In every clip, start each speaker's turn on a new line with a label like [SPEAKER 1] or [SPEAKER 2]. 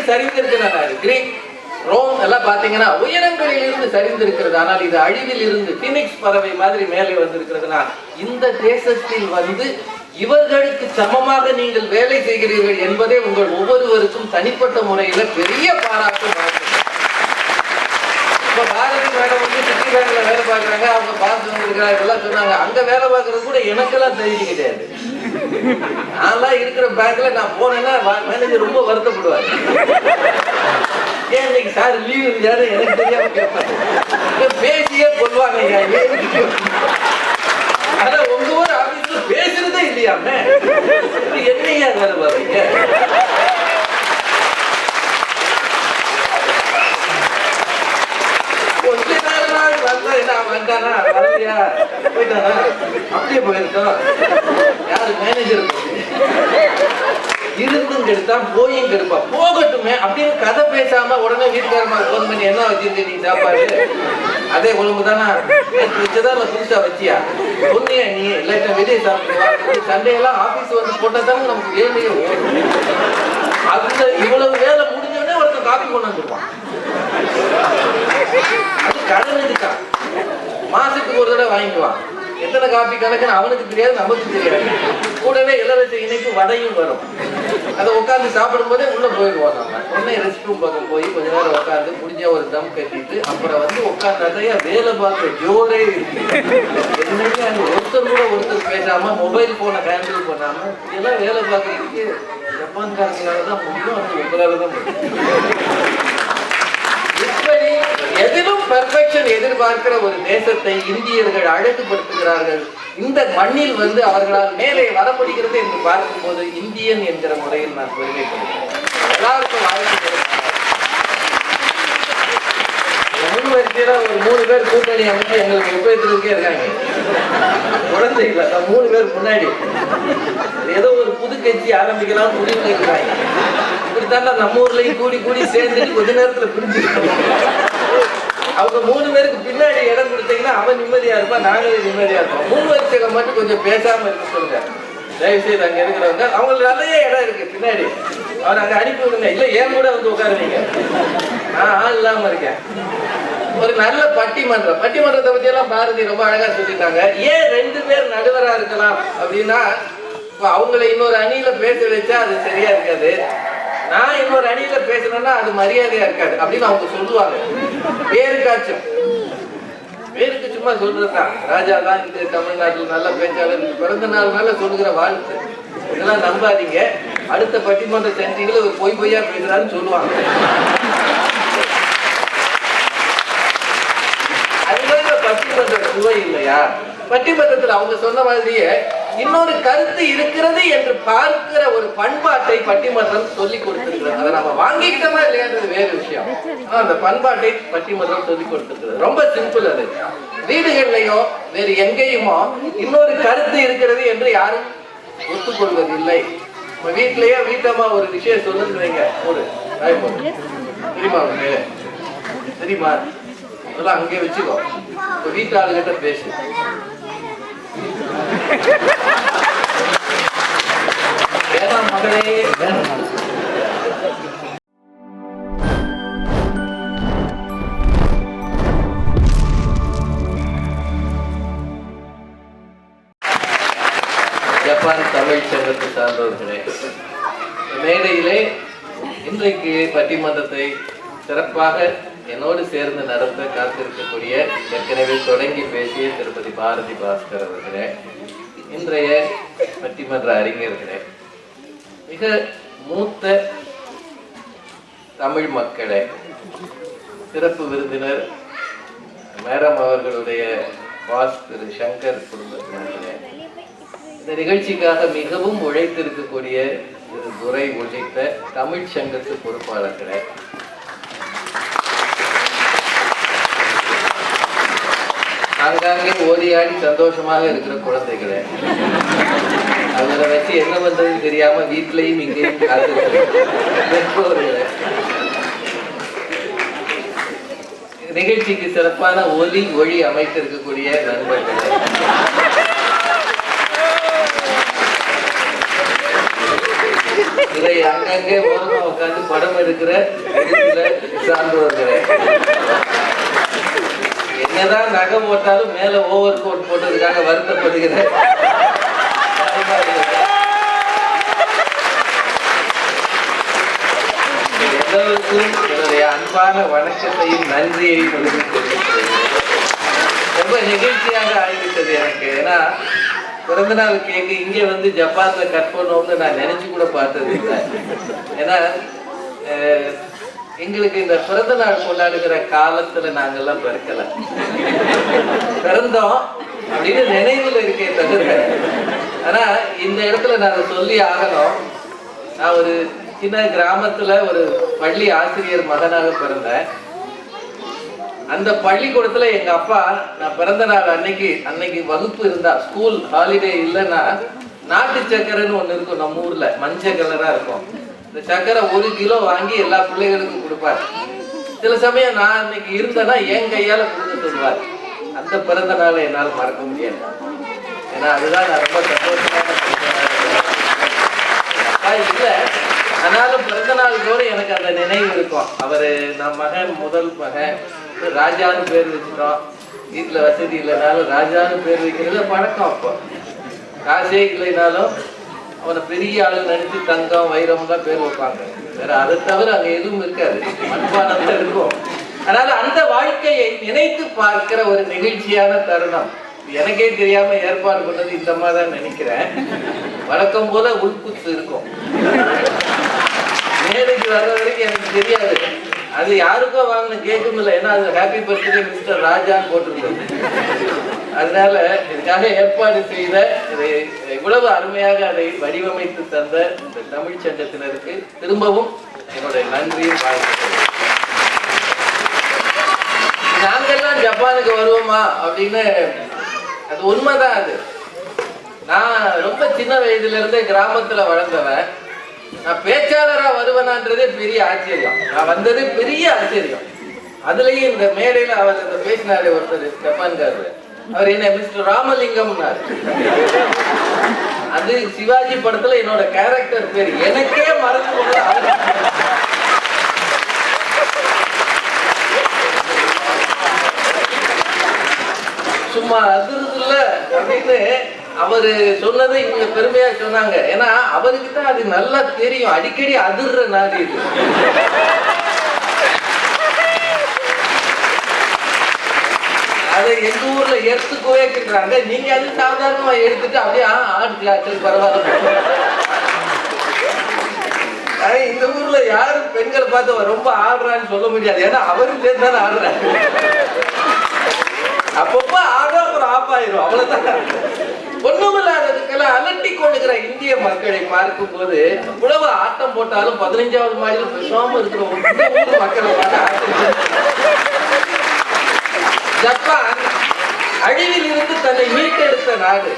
[SPEAKER 1] எப்படி சரிந்திருக்கிறார் Greek Rome எல்லாம் பாத்தீங்கன்னா உயரங்களில் இருந்து சரிந்திருக்கிறது. ஆனால் இது அழிவில் இருந்து பினிக்ஸ் பறவை மாதிரி மேலே வந்திருக்கிறதுனா இந்த தேசத்தில் வந்து இவர்களுக்கு சமமாக நீங்கள் வேலை செய்கிறீர்கள் என்பதே உங்கள் ஒவ்வொருவருக்கும் தனிப்பட்ட முறையில பெரிய பாராட்டு இப்ப பாரதி மேடம் வந்து சிட்டி பேங்க்ல வேலை பார்க்கறாங்க. அவங்க பார்த்து வந்திருக்காங்க இதெல்லாம் சொன்னாங்க. அங்க வேலை பார்க்கறது கூட எனக்கெல்லாம் தெரிஞ்சு கிடையாது நான்லாம் இருக்கிற பேங்க்ல நான் போனேன்னா மேனேஜர் ரொம்ப வருத்தப்படுவார். ஏன் இன்னைக்கு சார் லீவ் இருந்தாரு? எனக்கு தெரியாம கேட்பாரு பேசியே கொள்வாங்க ஆனா உங்க ஊர் ஆபீஸ்ல பேசுறதே இல்லையாமே என்னையா வேலை பாருங்க கொஞ்ச நாள் நாள் வந்தா என்ன வரலையா போயிட்டானா? அப்படியே போயிருக்கோம் யாரு மேனேஜர் இருந்தும் கெடுத்தான் போயும் கெடுப்பா. போகட்டுமே அப்படின்னு கதை பேசாம உடனே வீட்டுக்காரமா ஃபோன் பண்ணி என்ன வச்சிருக்க நீ சாப்பாடு? அதே குழம்பு தானா? நேத்து புதுசா வச்சியா? சொன்னியா நீ? இல்லாட்ட வெளியே சாப்பிட்டு சண்டே எல்லாம் ஆபீஸ் வந்து போட்டா தானே நமக்கு வேலையே அந்த இவ்வளவு வேலை முடிஞ்ச உடனே ஒருத்தன் காப்பி கொண்டு வந்துருப்பான் அது கடன் மாசத்துக்கு ஒரு தடவை வாங்கிக்குவான். எத்தனை காப்பி கணக்குன்னு அவனுக்கு தெரியாது நமக்கு தெரியாது. கூடவே இளவரசி இணைப்பு வடையும் வரும். அதை உட்காந்து சாப்பிடும் போதே உள்ள போயிடுவோம் நம்ம. உடனே ரெஸ்ட் ரூம் பக்கம் போய் கொஞ்ச நேரம் உட்காந்து முடிஞ்ச ஒரு தம் கட்டிட்டு அப்புறம் வந்து உட்காந்தாதையா வேலை பார்க்க ஜோரே இருக்கு. என்னைக்கு அங்க ஒருத்தர் கூட ஒருத்தர் பேசாம மொபைல் போனை ஹேண்டில் பண்ணாம இதெல்லாம் வேலை பார்க்கறதுக்கு ஜப்பான்காரங்களால தான் முடியும் அது உங்களால தான் முடியும் இப்படி பெர்ஃபெக்ஷன் எதிர்பார்க்கிற ஒரு தேசத்தை இந்தியர்கள் அழகுபடுத்துகிறார்கள். இந்த மண்ணில் வந்து அவர்களால் மேலே வர முடிகிறது என்று பார்க்கும்போது இந்தியன் என்கிற முறையில் நான் பெருமைப்படுகிறேன். எல்லாருக்கும் ஒரு மூணு பேர் கூட்டணி அமைச்சு எங்களுக்கு ஒப்பேத்துறதுக்கே இருக்காங்க. குழந்தைகள மூணு பேர் முன்னாடி. ஏதோ ஒரு புது கட்சி ஆரம்பிக்கலாம் முடிவு இருக்காங்க இப்படித்தான் நம்ம ஊர்லயும் கூடி கூடி சேர்ந்துட்டு கொஞ்ச நேரத்துல பிரிஞ்சுருக்கோம் அவங்க மூணு பேருக்கு பின்னாடி இடம் கொடுத்தீங்கன்னா அவன் நிம்மதியா இருப்பான் நாங்களும் நிம்மதியா இருப்போம். மூணு வரிசையில மட்டும் கொஞ்சம் பேசாம இருக்க சொல்லுங்க. தயவு செய்து அங்க இருக்கிறவங்க அவங்களுக்கு நிறைய இடம் இருக்கு பின்னாடி. அவரை அங்க அனுப்பி விடுங்க. இல்ல ஏன் கூட வந்து உட்காருவீங்க? நான் ஆள் இல்லாம இருக்கேன். ஒரு நல்ல பட்டிமன்றம். பட்டிமன்றத்தை பத்தி எல்லாம் பாரதி ரொம்ப அழகா சொல்லிட்டாங்க. ஏன் ரெண்டு பேர் நடுவரா இருக்கலாம் அப்படின்னா இப்ப அவங்கள இன்னொரு அணியில பேச வச்சா அது சரியா இருக்காது. நான் இன்னொரு அணியில பேசணும்னா அது மரியாதையா இருக்காது. அப்படின்னு அவங்க சொல்லுவாங்க. பேருக்காச்சும் பேருக்கு சும்மா சொல்றதுதான். ராஜா தான் இந்த தமிழ்நாட்டில் நல்ல பேச்சாளர். பிறந்த நாள் மேல சொல்லுகிற வாழ்த்து. இதெல்லாம் நம்பாதீங்க. அடுத்த பட்டிமன்ற சென்டிகளை ஒரு பொய் பொய்யா பேசுறாருன்னு சொல்லுவாங்க. அது மாதிரி பட்டிமன்ற சுவை இல்லையா? பட்டிமன்றத்தில் அவங்க சொன்ன மாதிரியே இன்னொரு கருத்து இருக்கிறது என்று பார்க்கிற ஒரு பண்பாட்டை பட்டிமன்றம் சொல்லி கொடுத்திருக்கிறது. அதை நம்ம வாங்கிக்கிட்டோமா இல்லையான்றது வேறு விஷயம். அந்த பண்பாட்டை பட்டிமன்றம் சொல்லி கொடுத்திருக்கிறது. ரொம்ப சிம்பிள் அது. வீடுகள்லயோ வேறு எங்கேயுமோ இன்னொரு கருத்து இருக்கிறது என்று யாரும் ஒத்துக்கொள்வதில்லை. நம்ம வீட்லயே வீட்டம்மா ஒரு விஷயம் சொல்லுங்க ஒரு தெரியுமா உனக்கு? தெரியுமா? அதெல்லாம் அங்கே வச்சுக்கோ. இப்ப வீட்டு ஆளுகிட்ட பேசு. மகளே ஜப்பான் தமிழ் சங்கத்தை சார்ந்தவர்களே மேடையிலே இன்றைக்கு பட்டிமன்றத்தை சிறப்பாக என்னோடு சேர்ந்து நடத்த காத்திருக்கக்கூடிய ஏற்கனவே தொடங்கி பேசிய திருப்பதி பாரதி பாஸ்கர் அவர்களே இன்றைய பட்டிமன்ற அறிஞர்களே மிக மூத்த தமிழ் மக்களே சிறப்பு விருந்தினர் மேடம் அவர்களுடைய பாஸ் திரு சங்கர் குடும்பத்தினர்களே இந்த நிகழ்ச்சிக்காக மிகவும் உழைத்திருக்கக்கூடிய திரு துரை உள்ளிட்ட தமிழ் சங்கத்து பொறுப்பாளர்களே ஆங்காங்கே ஓதியாடி சந்தோஷமாக இருக்கிற குழந்தைகளை. அவங்கள வச்சு என்ன பண்றதுன்னு தெரியாம வீட்லயும் இங்கேயும் காத்திருக்கிற நிகழ்ச்சிக்கு சிறப்பான ஒலி ஒளி அமைத்திருக்கக்கூடிய நண்பர்கள். இதை அங்கங்கே ஓரமா படம் எடுக்கிற சார்ந்து சார்ந்தவர்களே. என்னதான் நகை போட்டாலும் மேல ஓவர் கோட் போட்டதுக்காக வருத்தப்படுகிறேன். எல்லோருக்கும் என்னுடைய அன்பான வணக்கத்தையும் நன்றியையும் தெரிவித்துக் ரொம்ப நெகிழ்ச்சியாக ஆகிவிட்டது எனக்கு. ஏன்னா பிறந்த நாள் கேக்கு இங்கே வந்து ஜப்பான்ல கட் பண்ணோம்னு நான் நினைச்சு கூட பார்த்தது இல்லை. ஏன்னா எங்களுக்கு இந்த பிறந்த நாள் கொண்டாடுகிற காலத்துல நாங்கெல்லாம் பிறக்கல. பிறந்தோம் அப்படின்னு நினைவுல இருக்கே தவிர ஆனா இந்த இடத்துல நான் சொல்லி ஆகணும். நான் ஒரு சின்ன கிராமத்துல ஒரு பள்ளி ஆசிரியர் மகனாக பிறந்தேன். அந்த பள்ளிக்கூடத்துல எங்க அப்பா நான் பிறந்த நாள் அன்னைக்கு அன்னைக்கு வகுப்பு இருந்தா ஸ்கூல் ஹாலிடே இல்லைன்னா நாட்டு சக்கரைன்னு ஒண்ணு இருக்கும் நம்ம ஊர்ல மஞ்சள் கலரா இருக்கும். இந்த சக்கரை ஒரு கிலோ வாங்கி எல்லா பிள்ளைகளுக்கும் கொடுப்பார். சில சமயம் நான் இன்னைக்கு இருந்தேன்னா என் கையால கொடுத்து சொல்வார் அந்த பிறந்த நாளை என்னால் மறக்க முடியாது. ஏன்னா அதுதான் நான் ரொம்ப சந்தோஷமாக இல்லை. ஆனாலும் பிறந்த நாள் கூட எனக்கு அந்த நினைவு இருக்கும். அவர் நான் மகன் முதல் மகன். ராஜான்னு பேர் வச்சுட்டோம். வீட்டில் வசதி இல்லைனாலும் ராஜான்னு பேர் வைக்கிறது பழக்கம் அப்போ. காசே இல்லைனாலும் அவனை பெரிய ஆளு நடித்து தங்கம் வைரம்லாம் பேர் வைப்பாங்க. வேற அதை தவிர அங்க எதுவும் இருக்காது. மண்பானம் இருக்கும். அதனால அந்த வாழ்க்கையை நினைத்து பார்க்கிற ஒரு நெகிழ்ச்சியான தருணம். எனக்கே தெரியாம ஏற்பாடு பண்ணது இந்த மாதிரி தான் நினைக்கிறேன். வழக்கம் போல உள்குத்து இருக்கும். மேடைக்கு வர்ற வரைக்கும் எனக்கு தெரியாது. அது யாருக்கோ வாங்கின கேட்கும் இல்லை. ஏன்னா அது ஹாப்பி பர்த்டே மிஸ்டர் ராஜான்னு போட்டிருந்தது. அதனால இதுக்காக ஏற்பாடு செய்த இதை இவ்வளவு அருமையாக அதை வடிவமைத்து தந்த இந்த தமிழ் சங்கத்தினருக்கு திரும்பவும் என்னுடைய நன்றியும் வாழ்த்துக்கிறேன் நாங்கெல்லாம் ஜப்பானுக்கு வருவோமா அப்படின்னு அது உண்மைதான் அது. நான் ரொம்ப சின்ன வயதுல இருந்தே கிராமத்துல வளர்ந்தவன். நான் பேச்சாளரா வருவனான்றதே பெரிய ஆச்சரியம். நான் வந்ததே பெரிய ஆச்சரியம். அதுலயும் இந்த மேடையில அவர் இந்த பேசினாரே ஒருத்தர் ஜப்பான்காரர். அவர் என்ன மிஸ்டர் ராமலிங்கம்னாரு. அது சிவாஜி படத்துல என்னோட கேரக்டர் பேர். எனக்கே மறந்து போனது சும்மா அதிர்றதுல அப்படின்னு அவரு சொன்னதை இவங்க பெருமையா சொன்னாங்க. ஏன்னா அவருக்கு தான் அது நல்லா தெரியும். அடிக்கடி அதிர்ற நாடு இது. அதை எங்க ஊர்ல எடுத்துக்கவே கேட்கிறாங்க நீங்க அது சாதாரணமா எடுத்துட்டு அப்படியே ஆடுக்கலாம் சரி பரவாயில்ல. ஆனா இந்த ஊர்ல யாரும் பெண்களை பார்த்து ரொம்ப ஆடுறான்னு சொல்ல முடியாது. ஏன்னா அவரும் சேர்ந்து தானே ஆடுறாரு. அப்பப்ப ஆடுறா அப்புறம் ஆஃப் ஆயிரும். அவ்வளவுதான். ஒண்ணுமில்லாததுக்கெல்லாம் அலட்டி கொண்டுகிற இந்திய மக்களை பார்க்கும் போது இவ்வளவு ஆட்டம் போட்டாலும் பதினஞ்சாவது மாடியில பேசாம இருக்கிற மக்களை பார்த்து ஜப்பான் அழிவில் இருந்து தன்னை மீட்டெடுத்த நாடு.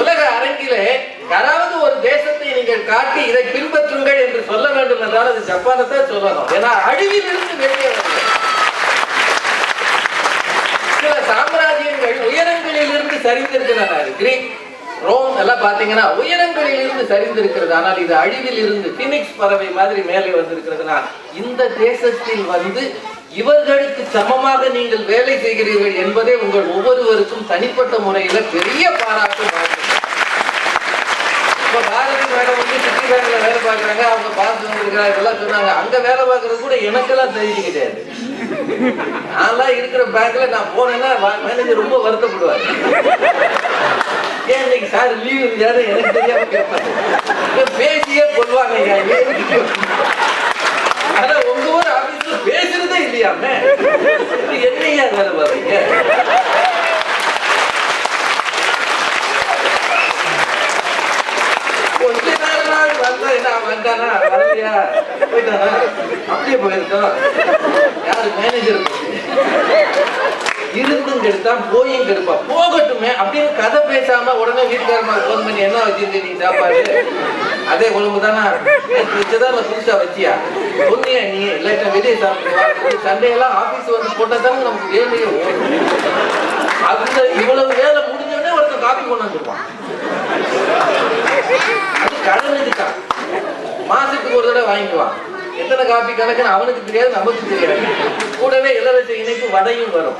[SPEAKER 1] உலக அரங்கிலே யாராவது ஒரு தேசத்தை நீங்கள் காட்டி இதை பின்பற்றுங்கள் என்று சொல்ல வேண்டும் என்றால் அது ஜப்பானை தான் சொல்லணும். ஏன்னா அழிவில் இருந்து வெளியே சில சாம்ராஜ்யங்கள் உயரங்களில் இருந்து சரிந்திருக்கின்றன. கிரீக் ரோம் எல்லாம் பாத்தீங்கன்னா உயரங்களில் இருந்து சரிந்திருக்கிறது. ஆனால் இது அழிவில் இருந்து பினிக்ஸ் பறவை மாதிரி மேலே வந்திருக்கிறதுனா இந்த தேசத்தில் வந்து இவர்களுக்கு சமமாக நீங்கள் வேலை செய்கிறீர்கள் என்பதே உங்கள் ஒவ்வொருவருக்கும் தனிப்பட்ட முறையில பெரிய பாராட்டு வாழ்த்துக்கள். இப்ப பாரதி மேடம் வந்து சிட்டி பேங்க்ல வேலை பார்க்கறாங்க அவங்க பாஸ் வந்திருக்காங்க இதெல்லாம் சொன்னாங்க. அங்க வேலை பார்க்கறது கூட எனக்கெல்லாம் தெரிஞ்சு கிடையாது. நான்லாம் இருக்கிற பேங்க்ல நான் போனேன்னா மேனேஜர் ரொம்ப வருத்தப்படுவார். ஏன் இன்னைக்கு சார் லீவ் இருந்தாரு எனக்கு தெரியாம கேட்பாரு இவன் பேசியே கொள்வாங்க இல்லையாமே என்னையா வேலை பாருங்க கொஞ்ச நாள் வந்தா என்ன வந்தானா? வரலையா? போயிட்டானா? அப்படியே போயிருக்கோம். யாரு மேனேஜர் இருந்தும் கெடுத்தான் போயும் கெடுப்பா. போகட்டுமே அப்படின்னு கதை பேசாம உடனே வீட்டுக்காரமா போன் பண்ணி என்ன வச்சிருக்க நீ சாப்பாடு? அதே குழம்பு தானா புதுசா வச்சியா? உண்மையா நீ இல்லாட்ட வெளியே சாப்பிட்டு சண்டே எல்லாம் ஆபீஸ் வந்து போட்டா தானே நமக்கு வேலையே அந்த இவ்வளவு வேலை முடிஞ்ச உடனே ஒருத்தன் காப்பி கொண்டாந்துருப்பான் அது கடன் இதுக்கான் மாசத்துக்கு ஒரு தடவை வாங்கிக்குவான். எத்தனை காப்பி கணக்குன்னு அவனுக்கு தெரியாது நமக்கு தெரியாது. கூடவே இலவச இணைப்பு வடையும் வரும்.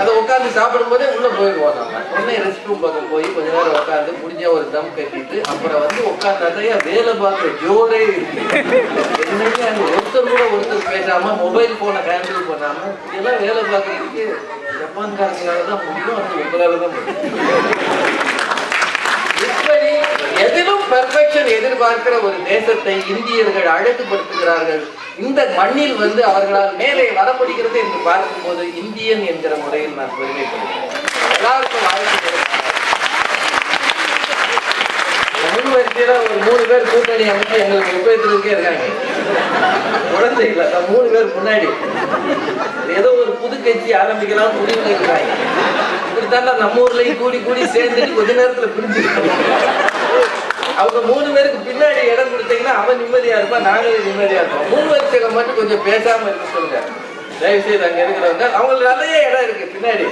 [SPEAKER 1] அதை உட்காந்து சாப்பிடும் போதே உள்ள போயிடுவோம் நம்ம. உடனே ரெஸ்ட் ரூம் பக்கம் போய் கொஞ்ச நேரம் உட்காந்து முடிஞ்ச ஒரு தம் கட்டிட்டு அப்புறம் வந்து உட்காந்து நிறைய வேலை பார்க்குற ஜோரே இருக்கு. என்னைக்கு அந்த ஒருத்தர் கூட ஒருத்தர் பேசாம மொபைல் போனை கேன்சல் பண்ணாம இதெல்லாம் வேலை பார்க்கறதுக்கு ஜப்பான்காரங்களால தான் முடியும் அது உங்களால தான் முடியும். பர்ஃபெக்ஷன் எதிர்பார்க்கிற ஒரு தேசத்தை இந்தியர்கள் அழகுபடுத்துகிறார்கள். இந்த மண்ணில் வந்து அவர்களால் மேலே வர முடிகிறது என்று பார்க்கும்போது இந்தியன் என்கிற முறையில் நான் பெருமைப்படுகிறேன். எல்லாருக்கும் வாழ்த்து ஒரு மூணு பேர் கூட்டணி அமைச்சு எங்களுக்கு உபயோகத்திற்கே இருக்காங்க. குழந்தை இல்ல மூணு பேர் முன்னாடி. ஏதோ ஒரு புது கட்சி ஆரம்பிக்கலாம் முடிவு இருக்காங்க இப்படித்தாண்டா நம்ம ஊர்லயும் கூடி கூடி சேர்ந்துட்டு கொஞ்ச நேரத்துல பிரிஞ்சு அவங்க மூணு பேருக்கு பின்னாடி இடம் கொடுத்தீங்கன்னா அவன் நிம்மதியா இருப்பான் நாங்களும் நிம்மதியா இருப்போம். மூணு வரிசையில மட்டும் கொஞ்சம் பேசாம இருக்க சொல்லுங்க. தயவு செய்து அங்க இருக்கிறவங்க அவங்களுக்கு நிறைய இடம் இருக்கு பின்னாடி.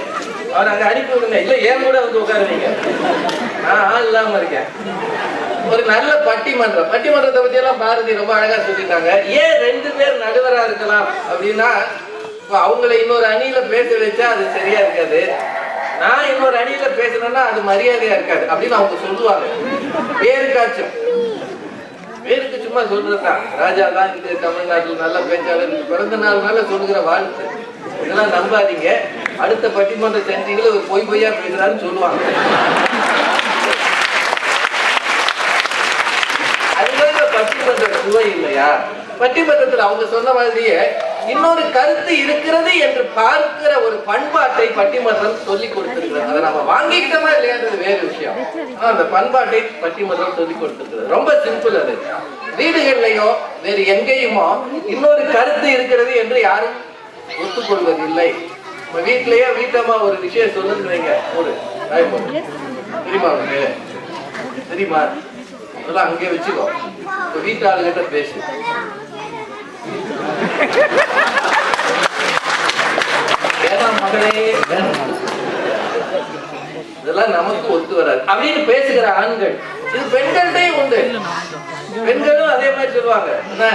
[SPEAKER 1] அவன் அங்க அனுப்பி விடுங்க. இல்ல ஏன் கூட வந்து உட்காருவீங்க நான் ஆள் இல்லாம இருக்கேன். ஒரு நல்ல பட்டிமன்றம். பட்டிமன்றத்தை பத்தி எல்லாம் பாரதி ரொம்ப அழகா சொல்லிட்டாங்க. ஏன் ரெண்டு பேர் நடுவரா இருக்கலாம் அப்படின்னா இப்ப அவங்கள இன்னொரு அணியில பேச வச்சா அது சரியா இருக்காது. நான் இன்னொரு அணியில பேசணும்னா அது மரியாதையா இருக்காது அப்படின்னு அவங்க சொல்லுவாங்க. பேருக்காச்சும் பேருக்கு சும்மா சொல்றதுதான் ராஜா தான் இந்த தமிழ்நாட்டில் நல்ல பேச்சாளர் பிறந்த நாள் மேல சொல்லுகிற வாழ்த்து. இதெல்லாம் நம்பாதீங்க. அடுத்த பட்டிமன்ற சென்றிகளை ஒரு பொய் பொய்யா பேசுறாருன்னு சொல்லுவாங்க. அதுதான் பட்டிமன்ற சுவை இல்லையா? பட்டிமன்றத்தில் அவங்க சொன்ன மாதிரியே இன்னொரு கருத்து இருக்கிறது என்று பார்க்கிற ஒரு பண்பாட்டை பட்டிமன்றம் சொல்லி கொடுத்திருக்கிறது. அதை நம்ம வாங்கிக்கிட்டோமா இல்லையான்றது வேறு விஷயம். அந்த பண்பாட்டை பட்டிமன்றம் சொல்லி கொடுத்திருக்கிறது. ரொம்ப சிம்பிள் அது. வீடுகள்லையோ வேறு எங்கேயுமோ இன்னொரு கருத்து இருக்கிறது என்று யாரும் ஒத்துக்கொள்வதில்லை. நம்ம வீட்டிலேயே வீட்டம்மா ஒரு விஷயம் சொல்லுங்க ஒரு தெரியுமா உனக்கு? தெரியுமா? அதெல்லாம் அங்கே வச்சுக்கோ. இப்ப வீட்டு ஆளுகிட்ட பேசு. இதெல்லாம் நமக்கு ஒத்து வராது. அப்படின்னு பேசுகிற ஆண்கள் இது பெண்கள்டே உண்டு. பெண்களும் அதே மாதிரி சொல்லுவாங்க. என்ன?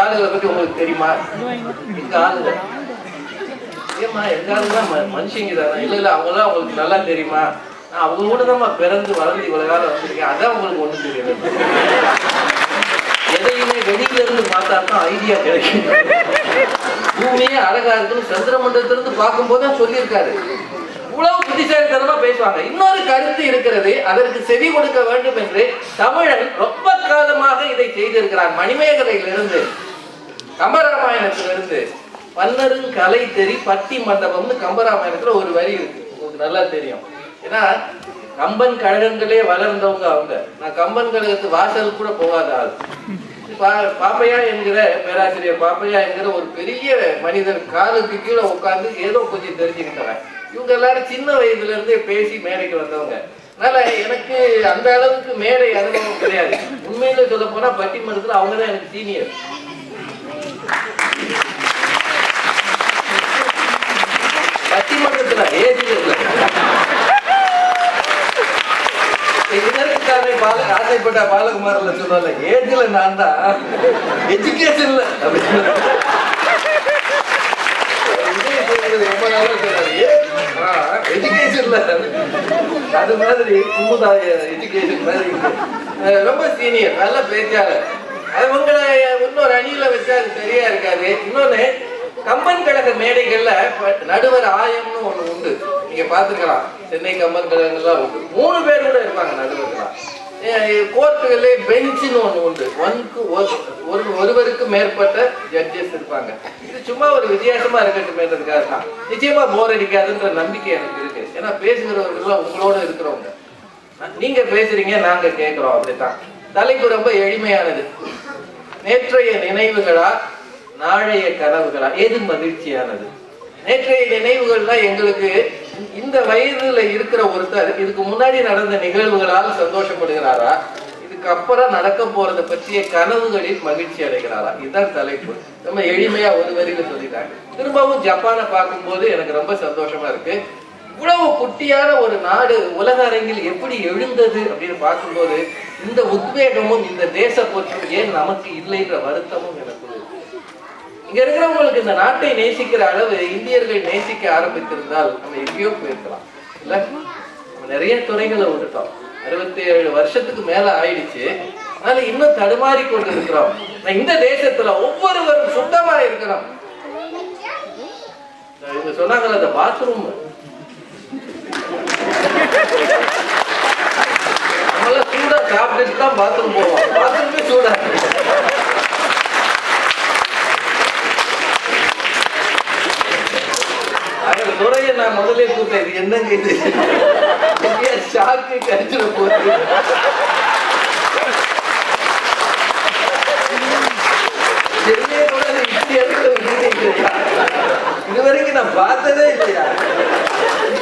[SPEAKER 1] ஆளுகளை பத்தி உங்களுக்கு தெரியுமா? எங்க ஆளுங்க? ஏம்மா எங்க மனுஷங்க தானே. இல்ல இல்ல அவங்களாம் அவங்களுக்கு நல்லா தெரியுமா? நான் அவங்க கூட தான் பிறந்து வளர்ந்து இவ்வளவு காலம் வந்திருக்கேன். அதான் உங்களுக்கு ஒண்ணு தெரியும் பூமியை வெளியில இருந்து பார்த்தா தான் ஐடியா கிடைக்கும். பூமியே அழகா இருக்குன்னு சந்திர மண்டலத்திலிருந்து பார்க்கும்போது தான் சொல்லியிருக்காரு. இவ்வளவு புத்திசாலித்தனமா பேசுவாங்க. இன்னொரு கருத்து இருக்கிறது அதற்கு செவி கொடுக்க வேண்டும் என்று தமிழன் ரொம்ப காலமாக இதை செய்திருக்கிறார் மணிமேகலையிலிருந்து கம்பராமாயணத்திலிருந்து. பன்னரும் கலை தெரி பட்டி மண்டபம்னு கம்பராமாயணத்துல ஒரு வரி இருக்கு. உங்களுக்கு நல்லா தெரியும். ஏன்னா கம்பன் கழகங்களே வளர்ந்தவங்க அவங்க. நான் கம்பன் கழகத்து வாசல் கூட போகாத ஆள். பா- பாப்பையா என்கிற பேராசிரியர் பாப்பையா என்கிற ஒரு பெரிய மனிதர் காலுக்கு கீழே உட்காந்து ஏதோ கொஞ்சம் தெரிஞ்சுக்கிட்டவன். இவங்க எல்லாரும் சின்ன வயதுல இருந்தே பேசி மேடைக்கு வந்தவங்க. அதனால எனக்கு அந்த அளவுக்கு மேடை அனுபவம் கிடையாது. உண்மையில சொல்ல போனா பட்டிமன்றத்துல அவங்க தான் எனக்கு சீனியர் பட்டிமன்றத்துல இல்லை இல்ல இதற்கான பால ஆசைப்பட்ட பாலகுமாரில் சொல்றாங்க ஏஜில் நான் தான் எஜுகேஷன்ல அப்படின்னு விஜய் சொல்றது ரொம்ப நாளா சொல்றாரு எஜுகேஷன்ல அது மாதிரி குமுதாய எஜுகேஷன் மாதிரி ரொம்ப சீனியர் நல்ல பேச்சாளர். அது இன்னொரு அணியில வச்சா அது சரியா இருக்காது. இன்னொன்னு கம்பன் கழக மேடைகள்ல நடுவர் ஆயம்னு ஒண்ணு உண்டு. நீங்க பாத்துக்கலாம் சென்னை கம்பன் கழகங்கள்லாம் உண்டு. மூணு பேர் கூட இருப்பாங்க நடுவர்களா கோர்ட்டுகளே பெஞ்சுன்னு ஒண்ணு உண்டு. ஒன்க்கு ஒரு ஒரு- ஒருவருக்கு மேற்பட்ட ஜட்ஜஸ் இருப்பாங்க. இது சும்மா ஒரு வித்தியாசமா இருக்கட்டுமேன்றதுக்காக தான். நிச்சயமா போர் அடிக்காதுன்ற நம்பிக்கை எனக்கு இருக்கு. ஏன்னா பேசுகிறவர்கள் உங்களோட இருக்கிறவங்க. நீங்க பேசுறீங்க நாங்க கேட்கிறோம் அப்படித்தான். தலைப்பு ரொம்ப எளிமையானது. நேற்றைய நினைவுகளா நாளைய கனவுகளா? எது மகிழ்ச்சியானது? நேற்றைய நினைவுகள் தான் எங்களுக்கு இந்த வயதுல இருக்கிற ஒருத்தர் இதுக்கு முன்னாடி நடந்த நிகழ்வுகளால் சந்தோஷப்படுகிறாரா? இதுக்கு அப்புறம் நடக்க போறதை பற்றிய கனவுகளில் மகிழ்ச்சி அடைகிறாரா? இதுதான் தலைப்பு. ரொம்ப எளிமையா ஒரு வரியில சொல்லிட்டாங்க. திரும்பவும் ஜப்பானை பார்க்கும்போது எனக்கு ரொம்ப சந்தோஷமா இருக்கு. இவ்வளவு குட்டியான ஒரு நாடு உலக அரங்கில் எப்படி எழுந்தது அப்படின்னு பார்க்கும்போது இந்த உத்வேகமும் இந்த தேச போற்றும் ஏன் நமக்கு இல்லைன்ற வருத்தமும் எனக்கு இங்க இருக்கிறவங்களுக்கு இந்த நாட்டை நேசிக்கிற அளவு இந்தியர்கள் நேசிக்க ஆரம்பித்திருந்தால் நம்ம எங்கேயோ போயிருக்கலாம் இல்ல? நிறைய துறைகளை விட்டுட்டோம். அறுபத்தி ஏழு வருஷத்துக்கு மேல ஆயிடுச்சு. அதனால இன்னும் தடுமாறி கொண்டு இருக்கிறோம் நான் இந்த தேசத்துல ஒவ்வொருவரும் சுத்தமா இருக்கிறோம் இவங்க சொன்னாங்கல்ல அந்த பாத்ரூம் நம்மளாம் சூடா சாப்பிட்டுட்டு தான் பாத்ரூம் போவோம் பாத்ரூமே சூடா இருக்கு. அந்த துறையை நான் முதலே கூப்பிட்டேன் இது என்னங்க இது ஷாக்கு கடிச்சிட போகுது. இது வரைக்கும் நான் பார்த்ததே இல்லையா?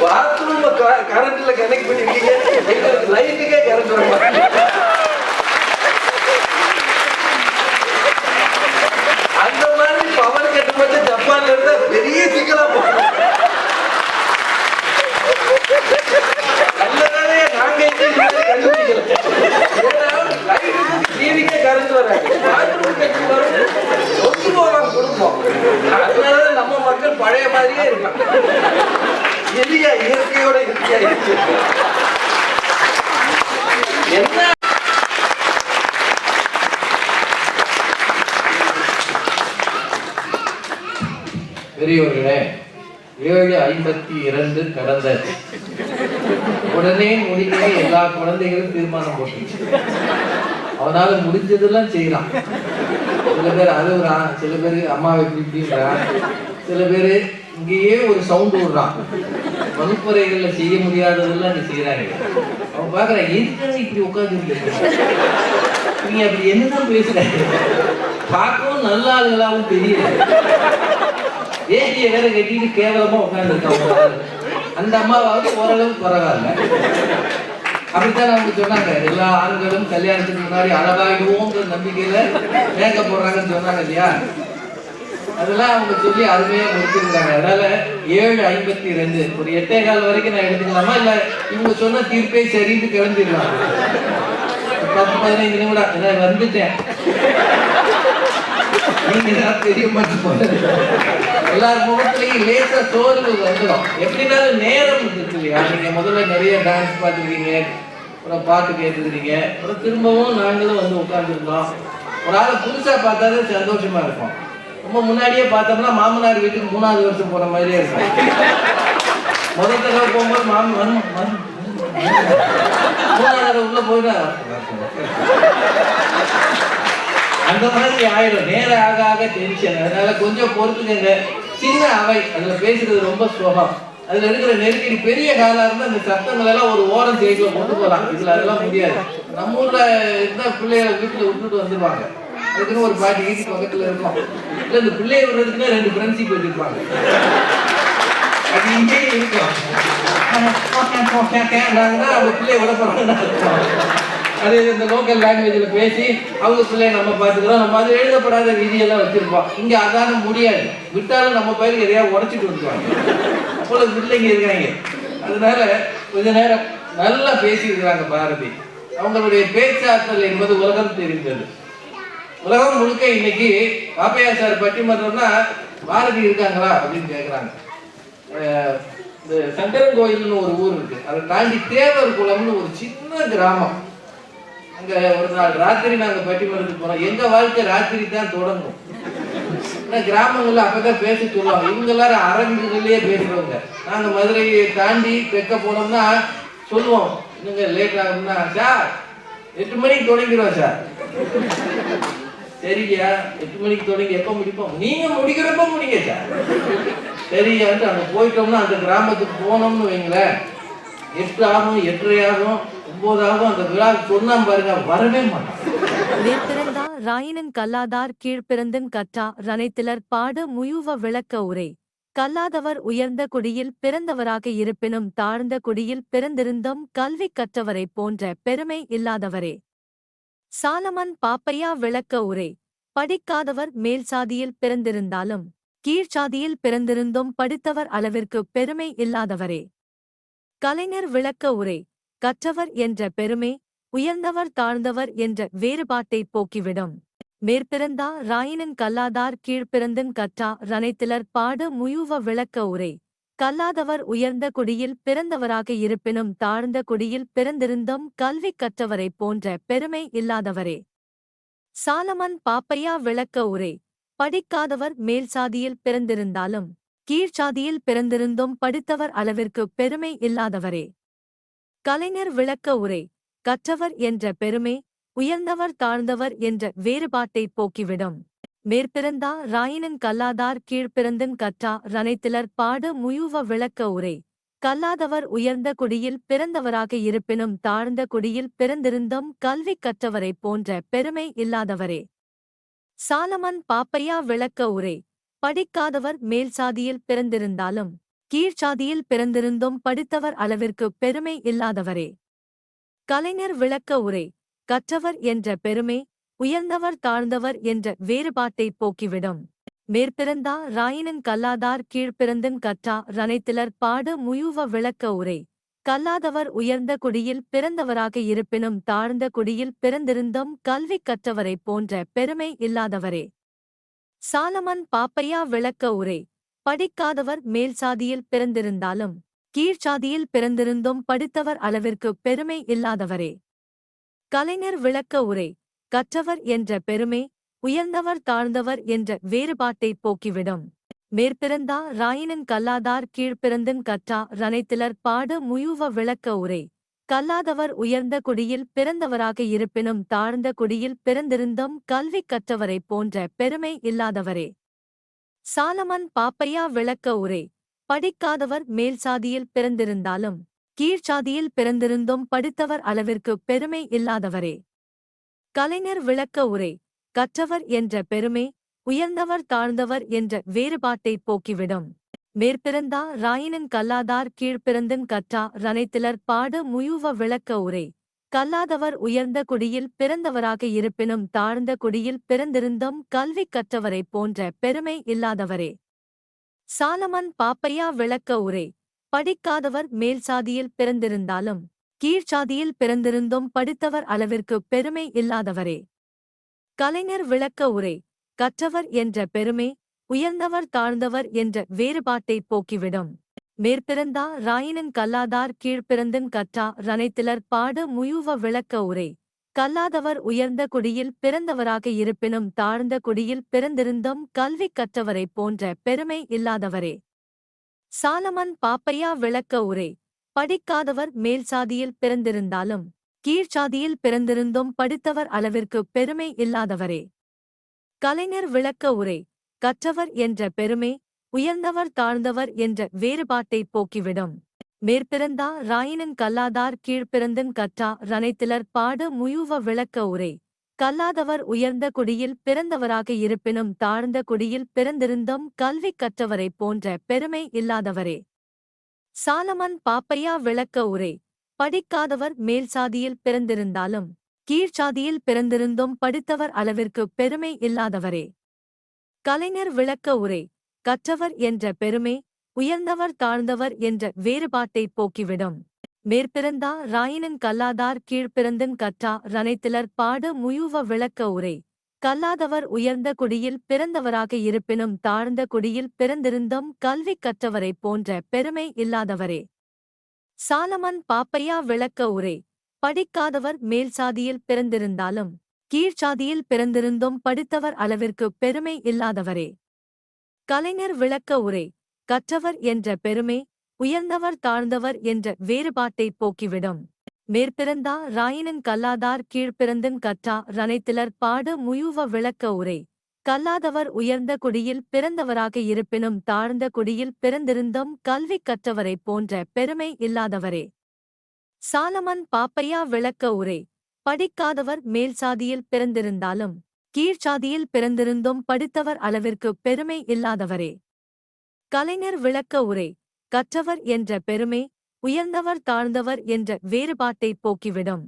[SPEAKER 1] பாத்ரூம் கரண்ட்ல கனெக்ட் பண்ணிருக்கீங்க? எங்களுக்கு லைட்டுக்கே கரண்ட் வர மாட்டேங்குது. அந்த மாதிரி பவர் கட்டு மட்டும் ஜப்பான்ல இருந்தா பெரிய சிக்கலா போகும் நல்ல வேலையா நாங்க இங்க இந்த மாதிரி கண்டுபிடிக்கல ஏன்னா லைட்டுக்கு டிவிக்கே கரண்ட் வராது பாத்ரூம் கட்டு வரும் ஒத்து போவாங்க நம்ம மக்கள் பழைய மாதிரியே இருக்காங்க இயற்கையோட இயற்கையா இருக்கு. என்ன? பெரியவர்களே ஏழு ஐம்பத்தி இரண்டு கடந்த உடனே முடிவே எல்லா குழந்தைகளும் தீர்மானம் போட்டுச்சு அவனால முடிஞ்சதெல்லாம் செய்யறான் சில பேர் அழுகுறான் சில பேர் அம்மாவை இப்படி இப்படின்றான் சில பேர் இங்கேயே ஒரு சவுண்ட் விடுறான். வகுப்பறைகள்ல செய்ய முடியாததெல்லாம் நீ செய்கிறாங்க அவன் பாக்குறான் எதுக்காக இப்படி உட்கார்ந்து நீங்க அப்படி என்னதான் பேசுறாங்க பார்க்கவும் நல்ல ஆளுகளாகவும் தெரியல ஏசிய வேற கட்டிட்டு கேவலமா உட்காந்துருக்காங்க அந்த அம்மாவாவது ஓரளவுக்கு பரவாயில்ல. அப்படித்தான் அவங்க சொன்னாங்க. எல்லா ஆண்களும் கல்யாணத்துக்கு முன்னாடி அழகாகிடுவோங்கிற நம்பிக்கையில மேக்கப் போடுறாங்கன்னு சொன்னாங்க இல்லையா? அதெல்லாம் அவங்க சொல்லி அருமையா முடிச்சிருக்காங்க. அதனால ஏழு ஐம்பத்தி ரெண்டு. ஒரு எட்டே கால் வரைக்கும் நான் எடுத்துக்கலாமா? இல்ல இவங்க சொன்ன தீர்ப்பே சரின்னு கிளம்பிடலாம்? பத்து பதினைந்து நிமிடம். நான் வந்துட்டேன். நீங்க தான் பெரிய மட்டும் எல்லார் முகத்திலையும் லேச சோர்வு வந்துடும் எப்படினாலும் நேரம் இருக்கு இல்லையா நீங்க முதல்ல நிறைய டான்ஸ் பார்த்துருக்கீங்க. அப்புறம் பாட்டு கேட்டுருக்கீங்க அப்புறம் திரும்பவும் நாங்களும் வந்து உட்காந்துருந்தோம் ஒரு ஆளை புதுசா பார்த்தாலே சந்தோஷமா இருக்கும். ரொம்ப முன்னாடியே பார்த்தோம்னா மாமனார் வீட்டுக்கு மூணாவது வருஷம் போற மாதிரியே இருக்கும். முதல் தடவை போகும்போது மாமன் மூணாவது தடவை உள்ள போயிடா அந்த மாதிரி ஆயிடும். நேரம் ஆக ஆக டென்ஷன் அதனால கொஞ்சம் பொறுத்துக்கங்க. சின்ன அவை. அதுல பேசுறது ரொம்ப சுகம் அதுல இருக்கிற நெருக்கடி பெரிய காலா இருந்தா இந்த சத்தங்கள் எல்லாம் ஒரு ஓரம் சைடுல கொண்டு போகலாம் இதுல அதெல்லாம் முடியாது. நம்ம ஊர்ல இருந்தா பிள்ளைகளை வீட்டுல விட்டுட்டு வந்துருவாங்க. அதுக்குன்னு ஒரு பாட்டி வீட்டு பக்கத்துல இருக்கும். இல்ல இந்த பிள்ளைய விடுறதுக்குன்னா ரெண்டு ஃப்ரெண்ட்ஷிப் வச்சிருப்பாங்க. அது இங்கே இருக்கும். அவங்க பிள்ளைய விட அர்த்தம். அது இந்த லோக்கல் லாங்குவேஜில் பேசி அவங்க பிள்ளைய நம்ம பார்த்துக்கிறோம். நம்ம அது எழுதப்படாத விதியெல்லாம் வச்சுருப்போம். இங்கே அதான முடியாது. விட்டாலும் நம்ம பயிருக்கு எதையாவது உடச்சிட்டு வந்துருவாங்க. அவ்வளவு பிள்ளைங்க இருக்காங்க அதனால கொஞ்ச நேரம் நல்லா பேசியிருக்கிறாங்க பாரதி. அவங்களுடைய பேச்சாற்றல் என்பது உலகம் தெரிந்தது. உலகம் முழுக்க இன்னைக்கு பாப்பையா சார் பட்டிமன்றம்னா பாரதி இருக்காங்களா அப்படின்னு கேட்குறாங்க இந்த சங்கரன் கோயில்னு ஒரு ஊர் இருக்கு. அதை தாண்டி தேவர் குளம்னு ஒரு சின்ன கிராமம். அங்க ஒரு நாள் ராத்திரி நாங்க பட்டிமன்றத்துக்கு போகிறோம் எங்க வாழ்க்கை ராத்திரி தான் தொடங்கும். ஆனா கிராமங்கள்ல அப்பதான் பேச சொல்லுவாங்க இவங்க எல்லாரும் அரங்குகள்லயே பேசுறவங்க நாங்க மதுரையை தாண்டி தெற்க போனோம்னா சொல்லுவோம். இன்னுங்க லேட் ஆகும்னா சார் எட்டு மணிக்கு தொடங்கிடுவோம் சார். சரியா எட்டு மணிக்கு தொடங்கி எப்ப முடிப்போம்? நீங்க முடிக்கிறப்ப முடிங்க சார். சரியான்ட்டு அங்க போயிட்டோம்னா அந்த கிராமத்துக்கு போனோம்னு வைங்களேன். எட்டு ஆகும் எட்டரை ஆகும் ஒன்பது ஆகும் அந்த விழா சொன்னா பாருங்க வரவே மாட்டான்.
[SPEAKER 2] ராயினன் கல்லாதார் கீழ்பிறந்தன் கற்றா ரனைத்திலர் பாடு முயுவ விளக்க உரை. கல்லாதவர் உயர்ந்த குடியில் பிறந்தவராக இருப்பினும் தாழ்ந்த குடியில் பிறந்திருந்தும் கல்வி கற்றவரைப் போன்ற பெருமை இல்லாதவரே. சாலமன் பாப்பையா விளக்க உரை. படிக்காதவர் மேல் சாதியில் பிறந்திருந்தாலும் கீழ்ச்சாதியில் பிறந்திருந்தும் படித்தவர் அளவிற்கு பெருமை இல்லாதவரே. கலைஞர் விளக்க உரை கற்றவர் என்ற பெருமை உயர்ந்தவர் தாழ்ந்தவர் என்ற வேறுபாட்டை போக்கிவிடும். மேற்பிறந்தா ராயினன் கல்லாதார் கீழ்பிறந்தன் கற்றா ரனைத்திலர் பாடு முயுவ விளக்க உரை கல்லாதவர் உயர்ந்த குடியில் பிறந்தவராக இருப்பினும் தாழ்ந்த குடியில் பிறந்திருந்தும் கல்வி கற்றவரைப் போன்ற பெருமை இல்லாதவரே. சாலமன் பாப்பையா விளக்க உரை படிக்காதவர் மேல் சாதியில் பிறந்திருந்தாலும் கீழ்ச்சாதியில் பிறந்திருந்தும் படித்தவர் அளவிற்கு பெருமை இல்லாதவரே. கலைஞர் விளக்க உரை கற்றவர் என்ற பெருமை உயர்ந்தவர் தாழ்ந்தவர் என்ற வேறுபாட்டை போக்கிவிடும். மேற்பிறந்தா ராயினன் கல்லாதார் கீழ்பிறந்தன் கற்றா ரனைத்திலர் பாடு முயுவ விளக்க உரை கல்லாதவர் உயர்ந்த குடியில் பிறந்தவராக இருப்பினும் தாழ்ந்த குடியில் பிறந்திருந்தும் கல்வி கற்றவரைப் போன்ற பெருமை இல்லாதவரே. சாலமன் பாப்பையா விளக்க உரை படிக்காதவர் மேல் சாதியில் பிறந்திருந்தாலும் கீழ்ச்சாதியில் பிறந்திருந்தும் படித்தவர் அளவிற்கு பெருமை இல்லாதவரே. கலைஞர் விளக்க உரை கற்றவர் என்ற பெருமை உயர்ந்தவர் தாழ்ந்தவர் என்ற வேறுபாட்டை போக்கிவிடும். மேற்பிறந்தா ராயினன் கல்லாதார் கீழ்ப்பிறந்தன் கற்றா ரனைத்திலர் பாடு முயுவ விளக்க உரை கல்லாதவர் உயர்ந்த குடியில் பிறந்தவராக இருப்பினும் தாழ்ந்த குடியில் பிறந்திருந்தும் கல்வி கற்றவரைப் போன்ற பெருமை இல்லாதவரே. சாலமன் பாப்பையா விளக்க உரை. படிக்காதவர் மேல் சாதியில் பிறந்திருந்தாலும் கீழ்ச்சாதியில் பிறந்திருந்தும் படித்தவர் அளவிற்கு பெருமை இல்லாதவரே. கலைஞர் விளக்க உரை. கற்றவர் என்ற பெருமை உயர்ந்தவர் தாழ்ந்தவர் என்ற வேறுபாட்டை போக்கிவிடும். மேற்பிறந்தா ராயினன் கல்லாதார் கீழ்பிறந்தன் கற்றா ரனைத்திலர் பாடு முயுவ விளக்க உரை. கல்லாதவர் உயர்ந்த குடியில் பிறந்தவராக இருப்பினும் தாழ்ந்த குடியில் பிறந்திருந்தும் கல்வி கற்றவரைப் போன்ற பெருமை இல்லாதவரே. சாலமன் பாப்பையா விளக்க உரை. படிக்காதவர் மேல் சாதியில் பிறந்திருந்தாலும் கீழ்ச்சாதியில் பிறந்திருந்தும் படித்தவர் அளவிற்கு பெருமை இல்லாதவரே. கலைஞர் விளக்க உரை. கற்றவர் என்ற பெருமை உயர்ந்தவர் தாழ்ந்தவர் என்ற வேறுபாட்டை போக்கிவிடும். மேற்பிறந்தா ராயினன் கல்லாதார் கீழ்பிறந்தன் கற்றா ரனைத்திலர் பாடு முயுவ விளக்க உரை. கல்லாதவர் உயர்ந்த குடியில் பிறந்தவராக இருப்பினும் தாழ்ந்த குடியில் பிறந்திருந்தும் கல்வி கற்றவரைப் போன்ற பெருமை இல்லாதவரே. சாலமன் பாப்பையா விளக்க உரை. படிக்காதவர் மேல் சாதியில் பிறந்திருந்தாலும் கீழ்ச்சாதியில் பிறந்திருந்தும் படித்தவர் அளவிற்கு பெருமை இல்லாதவரே. கலைஞர் விளக்க உரை. கற்றவர் என்ற பெருமை உயர்ந்தவர் தாழ்ந்தவர் என்ற வேறுபாட்டை போக்கிவிடும். மேற்பிறந்தா ராயினன் கல்லாதார் கீழ்ப்பிறந்தன் கற்றா ரனைத்திலர் பாடு முயுவ விளக்க உரை. கல்லாதவர் உயர்ந்த குடியில் பிறந்தவராக இருப்பினும் தாழ்ந்த குடியில் பிறந்திருந்தும் கல்வி கற்றவரைப் போன்ற பெருமை இல்லாதவரே. சாலமன் பாப்பையா விளக்க உரை. படிக்காதவர் மேல் சாதியில் பிறந்திருந்தாலும் கீழ்ச்சாதியில் பிறந்திருந்தும் படித்தவர் அளவிற்கு பெருமை இல்லாதவரே. கலைஞர் விளக்க உரை. கற்றவர் என்ற பெருமை உயர்ந்தவர் தாழ்ந்தவர் என்ற வேறுபாட்டை போக்கிவிடும். மேற்பிறந்தா ராயினன் கல்லாதார் கீழ்ப்பிறந்தன் கற்றா ரனைத்திலர் பாடு முயுவ விளக்க உரை. கல்லாதவர் உயர்ந்த குடியில் பிறந்தவராக இருப்பினும் தாழ்ந்த குடியில் பிறந்திருந்தும் கல்வி கற்றவரைப் போன்ற பெருமை இல்லாதவரே. சாலமன் பாப்பையா விளக்க உரை. படிக்காதவர் மேல் சாதியில் பிறந்திருந்தாலும் கீழ்ச்சாதியில் பிறந்திருந்தும் படித்தவர் அளவிற்கு பெருமை இல்லாதவரே. கலைஞர் விளக்க உரை கற்றவர் என்ற பெருமை உயர்ந்தவர் தாழ்ந்தவர் என்ற வேறுபாட்டை போக்கிவிடும். மேற்பிறந்தா ராயினன் கல்லாதார் கீழ்பிறந்தன் கற்றா ரனைத்திலர் பாடு முயுவ விளக்க உரை கல்லாதவர் உயர்ந்த குடியில் பிறந்தவராக இருப்பினும் தாழ்ந்த குடியில் பிறந்திருந்தும் கல்வி கற்றவரைப் போன்ற பெருமை இல்லாதவரே. சாலமன் பாப்பையா விளக்க உரை படிக்காதவர் மேல் சாதியில் பிறந்திருந்தாலும் கீழ்ச்சாதியில் பிறந்திருந்தும் படித்தவர் அளவிற்கு பெருமை இல்லாதவரே. கலைஞர் விளக்க உரை கற்றவர் என்ற பெருமை உயர்ந்தவர் தாழ்ந்தவர் என்ற வேறுபாட்டை போக்கிவிடும். மேற்பிறந்தா ராயினன் கல்லாதார் கீழ்ப்பிறந்தன் கற்றா ரனைத்திலர் பாடு முயுவ விளக்க உரை கல்லாதவர் உயர்ந்த குடியில் பிறந்தவராக இருப்பினும் தாழ்ந்த குடியில் பிறந்திருந்தும் கல்வி கற்றவரைப் போன்ற பெருமை இல்லாதவரே. சாலமன் பாப்பையா விளக்க உரை படிக்காதவர் மேல் சாதியில் பிறந்திருந்தாலும் கீழ்ச்சாதியில் பிறந்திருந்தும் படித்தவர் அளவிற்கு பெருமை இல்லாதவரே. கலைஞர் விளக்க உரை கற்றவர் என்ற பெருமை உயர்ந்தவர் தாழ்ந்தவர் என்ற வேறுபாட்டை போக்கிவிடும்.